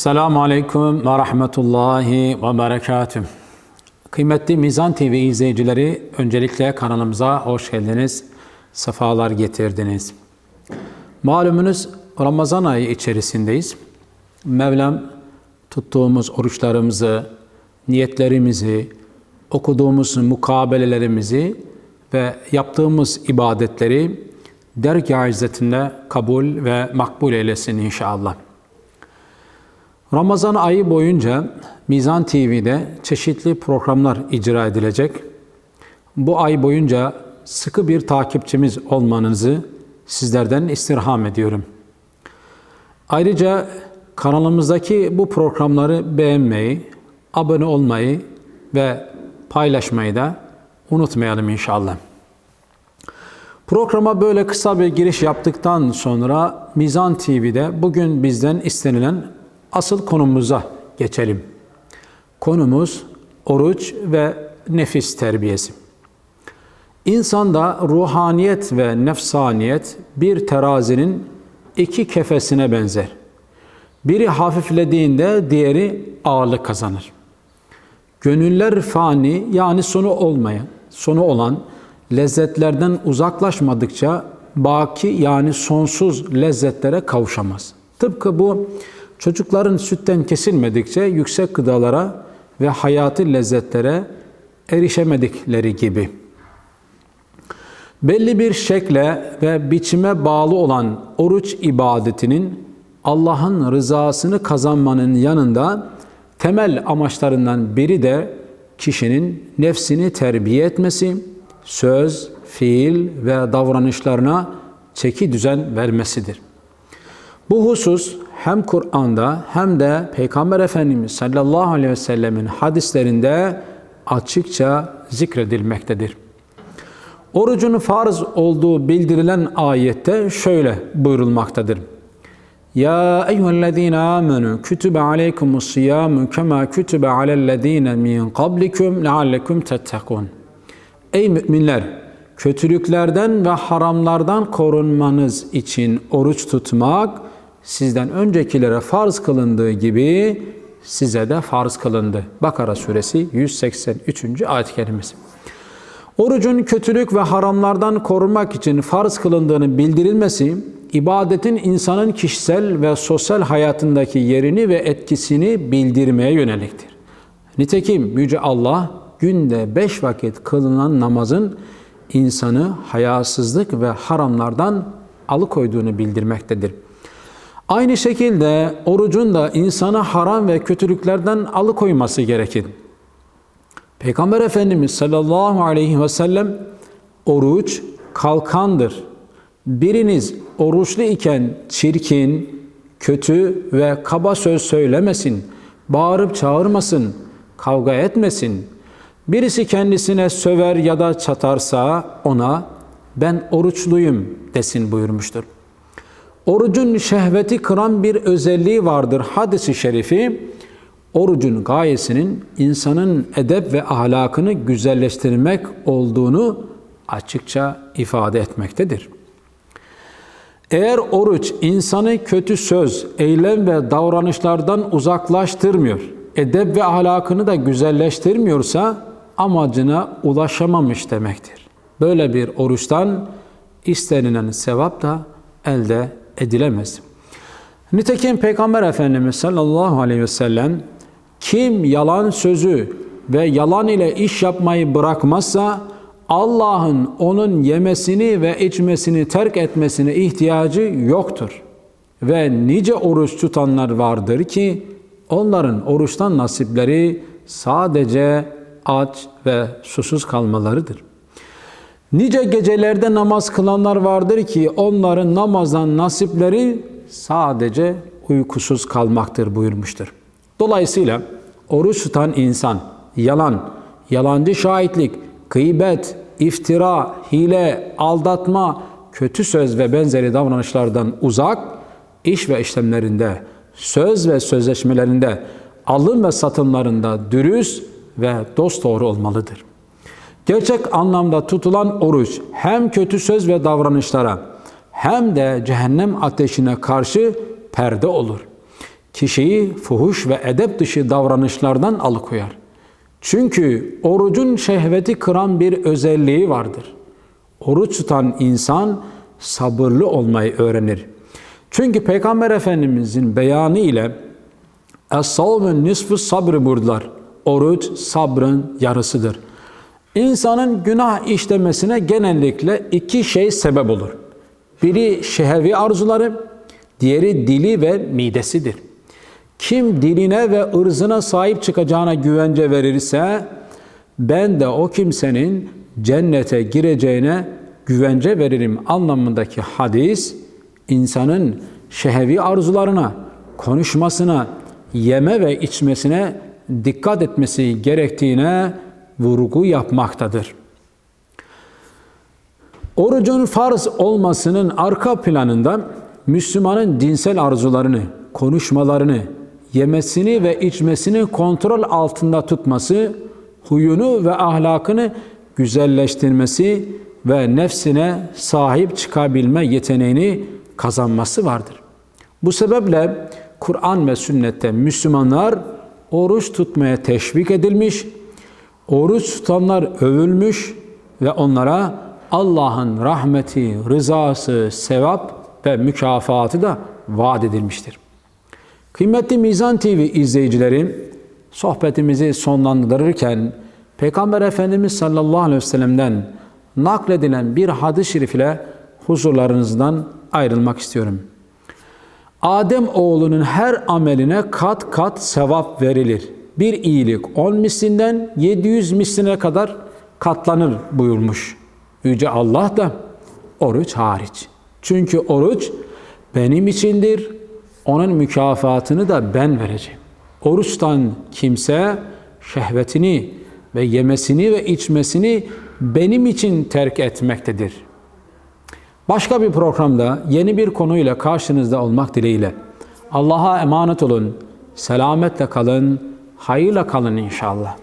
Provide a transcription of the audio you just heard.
Esselamu Aleyküm ve Rahmetullahi ve Berekatüm. Kıymetli Mizan TV izleyicileri, öncelikle kanalımıza hoş geldiniz, sefalar getirdiniz. Malumunuz Ramazan ayı içerisindeyiz. Mevlam tuttuğumuz oruçlarımızı, niyetlerimizi, okuduğumuz mukabelelerimizi ve yaptığımız ibadetleri dergâh izzetinde kabul ve makbul eylesin inşallah. Ramazan ayı boyunca Mizan TV'de çeşitli programlar icra edilecek. Bu ay boyunca sıkı bir takipçimiz olmanızı sizlerden istirham ediyorum. Ayrıca kanalımızdaki bu programları beğenmeyi, abone olmayı ve paylaşmayı da unutmayalım inşallah. Programa böyle kısa bir giriş yaptıktan sonra Mizan TV'de bugün bizden istenilen asıl konumuza geçelim. Konumuz oruç ve nefis terbiyesi. İnsanda ruhaniyet ve nefsaniyet bir terazinin iki kefesine benzer. Biri hafiflediğinde diğeri ağırlık kazanır. Gönüller fani yani sonu olmayan, sonu olan lezzetlerden uzaklaşmadıkça baki yani sonsuz lezzetlere kavuşamaz. Tıpkı bu çocukların sütten kesilmedikçe yüksek gıdalara ve hayatı lezzetlere erişemedikleri gibi. Belli bir şekle ve biçime bağlı olan oruç ibadetinin Allah'ın rızasını kazanmanın yanında temel amaçlarından biri de kişinin nefsini terbiye etmesi, söz, fiil ve davranışlarına çeki düzen vermesidir. Bu husus hem Kur'an'da hem de Peygamber Efendimiz sallallahu aleyhi ve sellemin hadislerinde açıkça zikredilmektedir. Orucun farz olduğu bildirilen ayette şöyle buyurulmaktadır. Ya eyyühellezine amenu kütübe aleykumus siyamu kema kütübe alellezine min qablikum leallekum tettekun. Ey müminler! Kötülüklerden ve haramlardan korunmanız için oruç tutmak sizden öncekilere farz kılındığı gibi size de farz kılındı. Bakara suresi 183. ayet kelimesi. Orucun kötülük ve haramlardan korunmak için farz kılındığını bildirilmesi, ibadetin insanın kişisel ve sosyal hayatındaki yerini ve etkisini bildirmeye yöneliktir. Nitekim Yüce Allah günde beş vakit kılınan namazın insanı hayasızlık ve haramlardan alıkoyduğunu bildirmektedir. Aynı şekilde orucun da insanı haram ve kötülüklerden alıkoyması gerekir. Peygamber Efendimiz sallallahu aleyhi ve sellem oruç kalkandır. Biriniz oruçlu iken çirkin, kötü ve kaba söz söylemesin, bağırıp çağırmasın, kavga etmesin. Birisi kendisine söver ya da çatarsa ona ben oruçluyum desin buyurmuştur. Orucun şehveti kıran bir özelliği vardır hadisi şerifi. Orucun gayesinin insanın edep ve ahlakını güzelleştirmek olduğunu açıkça ifade etmektedir. Eğer oruç insanı kötü söz, eylem ve davranışlardan uzaklaştırmıyor, edep ve ahlakını da güzelleştirmiyorsa amacına ulaşamamış demektir. Böyle bir oruçtan istenilen sevap da elde edilemez. Nitekim Peygamber Efendimiz sallallahu aleyhi ve sellem kim yalan sözü ve yalan ile iş yapmayı bırakmazsa Allah'ın onun yemesini ve içmesini terk etmesine ihtiyacı yoktur. Ve nice oruç tutanlar vardır ki onların oruçtan nasipleri sadece aç ve susuz kalmalarıdır. Nice gecelerde namaz kılanlar vardır ki onların namazdan nasipleri sadece uykusuz kalmaktır buyurmuştur. Dolayısıyla oruç tutan insan yalan, yalancı şahitlik, gıybet, iftira, hile, aldatma, kötü söz ve benzeri davranışlardan uzak, iş ve işlemlerinde, söz ve sözleşmelerinde, alım ve satımlarında dürüst ve dost doğru olmalıdır. Gerçek anlamda tutulan oruç hem kötü söz ve davranışlara hem de cehennem ateşine karşı perde olur. kişiyi fuhuş ve edep dışı davranışlardan alıkoyar. Çünkü orucun şehveti kıran bir özelliği vardır. Oruç tutan insan sabırlı olmayı öğrenir. Çünkü Peygamber Efendimizin beyanı ile Es-savmün nisfu sabrı burdular. Oruç sabrın yarısıdır. İnsanın günah işlemesine genellikle iki şey sebep olur. Biri şehvi arzuları, diğeri dili ve midesidir. Kim diline ve ırzına sahip çıkacağına güvence verirse, ben de o kimsenin cennete gireceğine güvence veririm anlamındaki hadis, insanın şehvi arzularına, konuşmasına, yeme ve içmesine dikkat etmesi gerektiğine vurgu yapmaktadır. Orucun farz olmasının arka planında Müslümanın dinsel arzularını, konuşmalarını, yemesini ve içmesini kontrol altında tutması, huyunu ve ahlakını güzelleştirmesi ve nefsine sahip çıkabilme yeteneğini kazanması vardır. Bu sebeple Kur'an ve sünnette Müslümanlar oruç tutmaya teşvik edilmiş, oruç tutanlar övülmüş ve onlara Allah'ın rahmeti, rızası, sevap ve mükafatı da vaat edilmiştir. Kıymetli Mizan TV izleyicileri, sohbetimizi sonlandırırken Peygamber Efendimiz sallallahu aleyhi ve sellem'den nakledilen bir hadis-i şerif ile huzurlarınızdan ayrılmak istiyorum. Adem oğlunun her ameline kat kat sevap verilir. Bir iyilik 10 mislinden 700 misline kadar katlanır buyurmuş. Yüce Allah da oruç hariç. Çünkü oruç benim içindir. Onun mükafatını da ben vereceğim. Oruçtan kimse şehvetini ve yemesini ve içmesini benim için terk etmektedir. Başka bir programda yeni bir konuyla karşınızda olmak dileğiyle. Allah'a emanet olun. Selametle kalın. Hayırla kalın inşallah.